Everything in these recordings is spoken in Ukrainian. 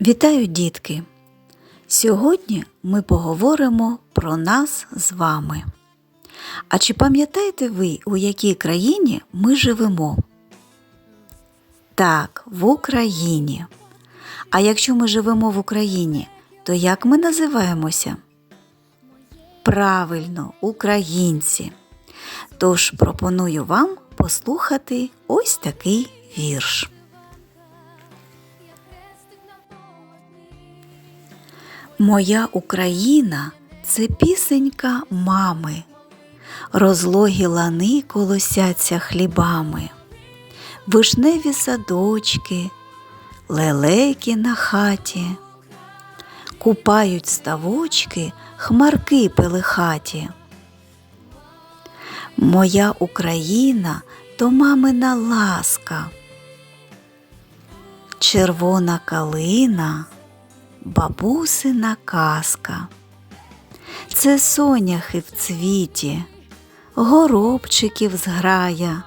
Вітаю, дітки! Сьогодні ми поговоримо про нас з вами. А чи пам'ятаєте ви, у якій країні ми живемо? Так, в Україні. А якщо ми живемо в Україні, то як ми називаємося? Правильно, українці. Тож пропоную вам послухати ось такий вірш. Моя Україна це пісенька мами, розлогі лани колосяться хлібами, вишневі садочки, лелеки на хаті, купають ставочки хмарки пелихаті. Моя Україна то мамина ласка, червона калина бабусина казка. Це соняхи в цвіті, горобчиків зграя.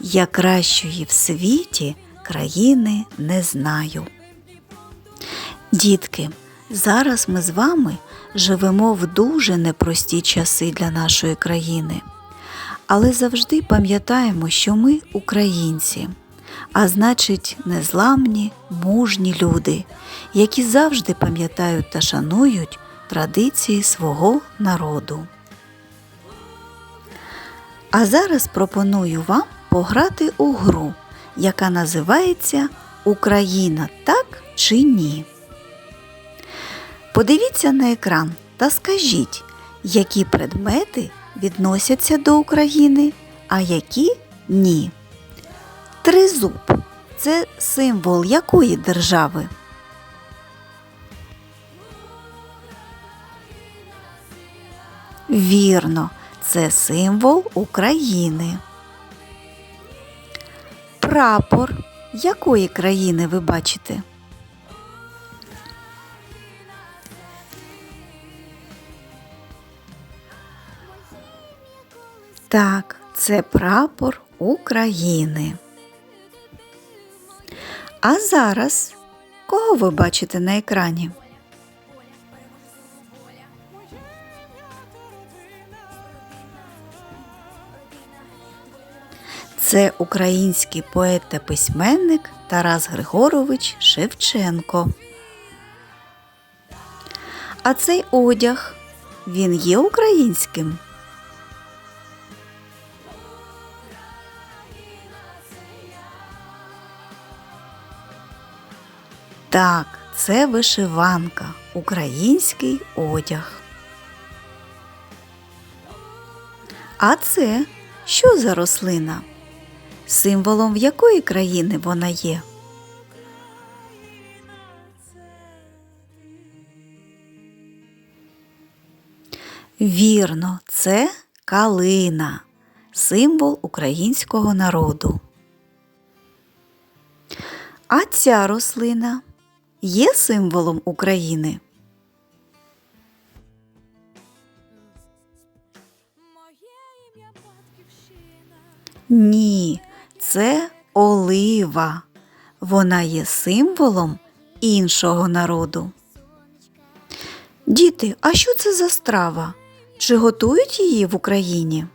Я кращої в світі країни не знаю. Дітки, зараз ми з вами живемо в дуже непрості часи для нашої країни, але завжди пам'ятаємо, що ми українці а значить, незламні, мужні люди, які завжди пам'ятають та шанують традиції свого народу. А зараз пропоную вам пограти у гру, яка називається Україна так чи ні. Подивіться на екран та скажіть, які предмети відносяться до України, а які ні. Тризуб це символ якої держави? Вірно, це символ України. Прапор якої країни ви бачите? Так, це прапор України. А зараз кого ви бачите на екрані? Це український поет та письменник Тарас Григорович Шевченко. А цей одяг він є українським. Так, це вишиванка, український одяг. А це що за рослина? Символом в якої країни вона є? Вірно, це калина, символ українського народу. А ця рослина є символом України? Ні, це олива. Вона є символом іншого народу. Діти, а що це за страва? Чи готують її в Україні?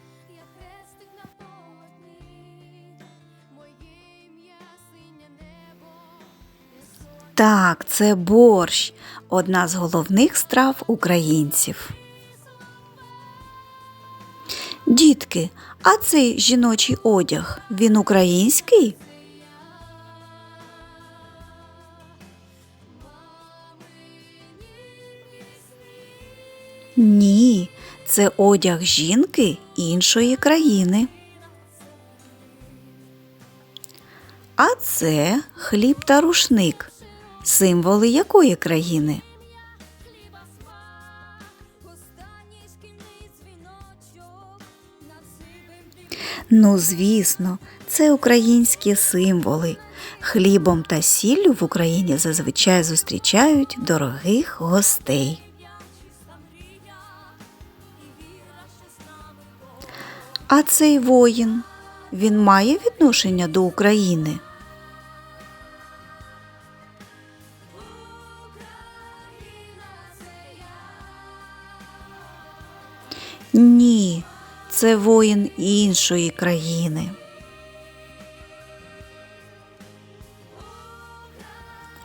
Так, це борщ одна з головних страв українців. Дітки, а цей жіночий одяг він український? Ні, це одяг жінки іншої країни. А це хліб та рушник. Символи якої країни? Ну, звісно, це українські символи. Хлібом та сіллю в Україні зазвичай зустрічають дорогих гостей. А цей воїн він має відношення до України? Ні, це воїн іншої країни.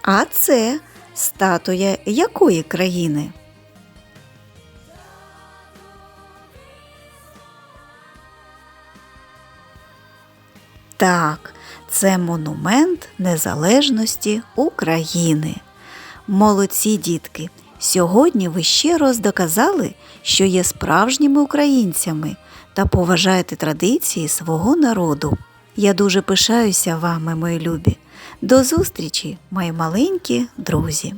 А це статуя якої країни? Так, це монумент незалежності України. Молодці дітки! Сьогодні ви ще раз доказали, що є справжніми українцями та поважаєте традиції свого народу. Я дуже пишаюся вами, мої любі. До зустрічі, мої маленькі друзі!